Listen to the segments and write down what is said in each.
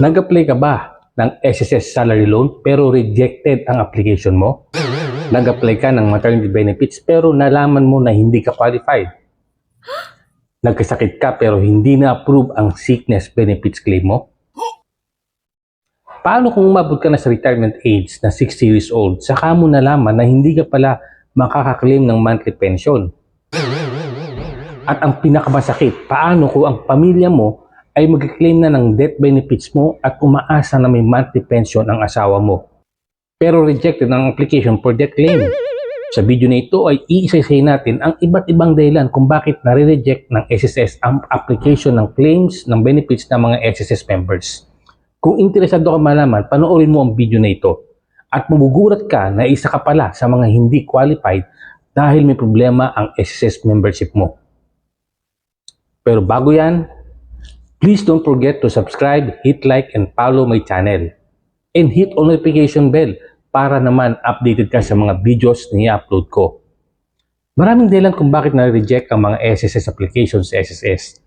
Nag-apply ka ba ng SSS salary loan pero rejected ang application mo? Nag-apply ka ng maternity benefits pero nalaman mo na hindi ka qualified? Nagkasakit ka pero hindi na-approve ang sickness benefits claim mo? Paano kung umabot ka na sa retirement age na 60 years old, saka mo nalaman na hindi ka pala makakaklaim ng monthly pension? At ang pinakamasakit, paano kung ang pamilya mo ay mag-claim na ng death benefits mo at umaasa na may monthly pension ang asawa mo? Pero rejected ang application for death claim. Sa video na ito ay iisa-isay natin ang iba't ibang dahilan kung bakit nare-reject ng SSS ang application ng claims ng benefits ng mga SSS members. Kung interesado ka malaman, panoorin mo ang video na ito at magugulat ka na isa ka pala sa mga hindi qualified dahil may problema ang SSS membership mo. Pero bago yan, please don't forget to subscribe, hit like, and follow my channel. And hit on notification bell para naman updated ka sa mga videos na i-upload ko. Maraming dahilan kung bakit na-reject ang mga SSS applications sa SSS.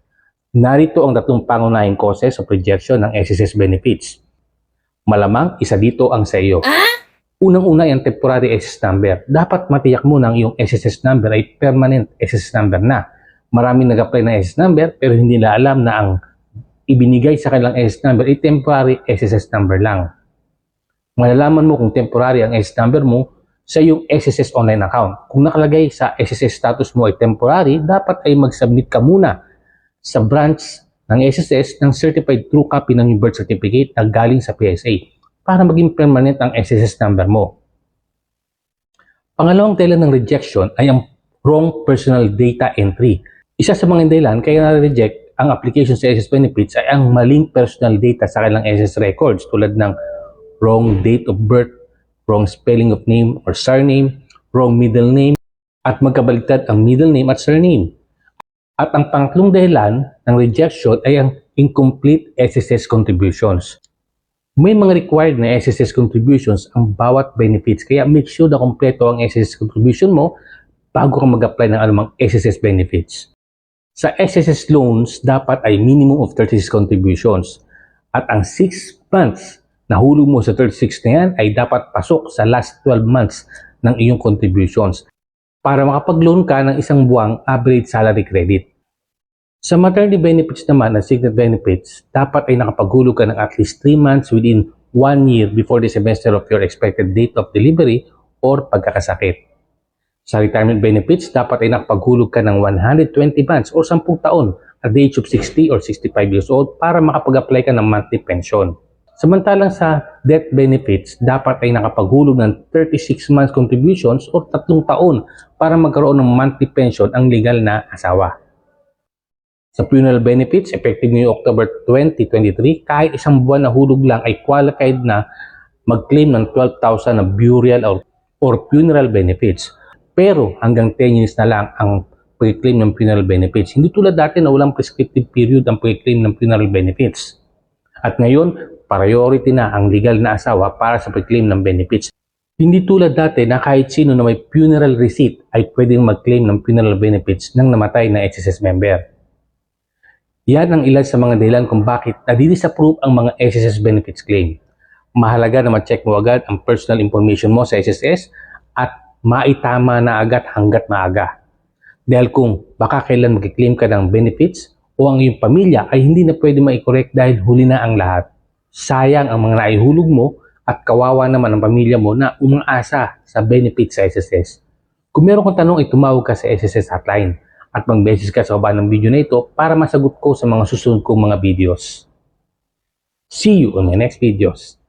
Narito ang tatlong pangunahing causes of rejection ng SSS benefits. Malamang isa dito ang sa iyo. Unang-una yung temporary SSS number. Dapat matiyak mo na ang iyong SSS number ay permanent SSS number na. Maraming nag-apply ng SSS number pero hindi nila alam na ang ibinigay sa kanilang SSS number ay temporary SSS number lang. Malalaman mo kung temporary ang SSS number mo sa iyong SSS online account. Kung nakalagay sa SSS status mo ay temporary, dapat ay mag-submit ka muna sa branch ng SSS ng certified true copy ng iyong birth certificate na galing sa PSA para maging permanent ang SSS number mo. Pangalawang dahilan ng rejection ay ang wrong personal data entry. Isa sa mga dahilan kaya na-reject ang application sa SS Benefits ay ang maling personal data sa kanilang SS records tulad ng wrong date of birth, wrong spelling of name or surname, wrong middle name, at magkabaliktad ang middle name at surname. At ang pangatlong dahilan ng rejection ay ang incomplete SSS contributions. May mga required na SSS contributions ang bawat benefits kaya make sure na kompleto ang SSS contribution mo bago ka mag-apply ng anumang SSS benefits. Sa SSS loans, dapat ay minimum of 36 contributions at ang 6 months na hulog mo sa 36 na yan ay dapat pasok sa last 12 months ng iyong contributions para makapag-loan ka ng isang buwang average salary credit. Sa maternity benefits naman at sickness benefits, dapat ay nakapaghulog ka ng at least 3 months within 1 year before the semester of your expected date of delivery or pagkakasakit. Sa retirement benefits, dapat ay nakapaghulog ka ng 120 months o 10 taon at the age of 60 or 65 years old para makapag-apply ka ng monthly pension. Samantalang sa death benefits, dapat ay nakapaghulog ng 36 months contributions o 3 taon para magkaroon ng monthly pension ang legal na asawa. Sa funeral benefits, effective ngayong October 2023, kahit isang buwan na hulog lang ay qualified na mag-claim ng 12,000 na burial or, or funeral benefits. Pero hanggang 10 years na lang ang pag-claim ng funeral benefits. Hindi tulad dati na walang prescriptive period ang pag-claim ng funeral benefits. At ngayon, priority na ang legal na asawa para sa pag-claim ng benefits. Hindi tulad dati na kahit sino na may funeral receipt ay pwedeng mag-claim ng funeral benefits ng namatay na SSS member. Yan ang ilan sa mga dahilan kung bakit nadi-disapprove ang mga SSS benefits claim. Mahalaga na ma-check mo agad ang personal information mo sa SSS at maitama na agad hanggat maaga. Dahil kung baka kailan mag-claim ka ng benefits o ang iyong pamilya ay hindi na pwede ma-correct dahil huli na ang lahat. Sayang ang mga naihulog mo at kawawa naman ang pamilya mo na umaasa sa benefits sa SSS. Kung meron kang tanong ay tumawag ka sa SSS hotline at mag-message ka sa baba ng video na ito para masagot ko sa mga susunod kong mga videos. See you on my next videos.